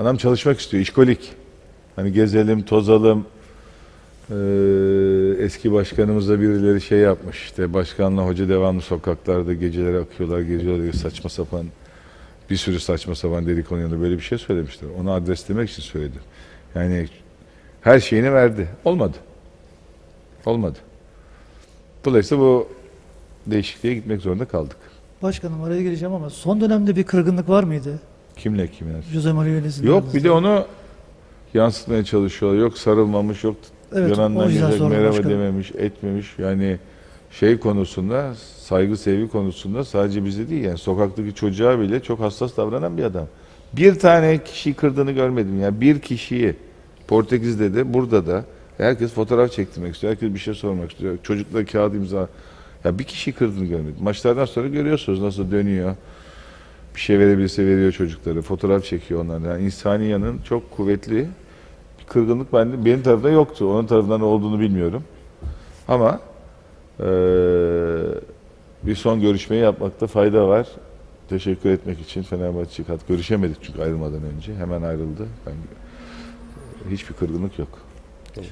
Adam çalışmak istiyor, işkolik. Hani gezelim, tozalım. Ee, eski başkanımızla birileri şey yapmış. İşte başkanla hoca devamlı sokaklarda geceleri akıyorlar, geziyorlar diye saçma sapan bir sürü saçma sapan dedikodu yanında böyle bir şey söylemişler. Onu adreslemek için söyledi. Yani her şeyini verdi. Olmadı. Olmadı. Dolayısıyla bu değişikliğe gitmek zorunda kaldık. Başkanım araya gireceğim ama son dönemde bir kırgınlık var mıydı? Kimle kimin? Jose Mourinho'nun Yok bir de onu yansıtmaya çalışıyorlar. Yok sarılmamış, yok Evet, yanından sordum merhaba başkanım. dememiş, etmemiş. Yani şey konusunda, saygı sevgi konusunda sadece bize değil yani sokaktaki çocuğa bile çok hassas davranan bir adam. Bir tane kişiyi kırdığını görmedim ya. Bir kişiyi Portekiz'de de burada da herkes fotoğraf çektirmek istiyor. Herkes bir şey sormak istiyor. Çocuklar kağıt imza. Ya bir kişiyi kırdığını görmedim. Maçlardan sonra görüyorsunuz nasıl dönüyor. Bir şey verebilirse veriyor çocukları. Fotoğraf çekiyor onlarla. Yani insani yanın çok kuvvetli bir kırgınlık bende, benim tarafımda yoktu. Onun tarafından ne olduğunu bilmiyorum. Ama eee, bir son görüşmeyi yapmakta fayda var. Teşekkür etmek için Fenerbahçe kat görüşemedik çünkü ayrılmadan önce. Hemen ayrıldı. Ben, hiçbir kırgınlık yok.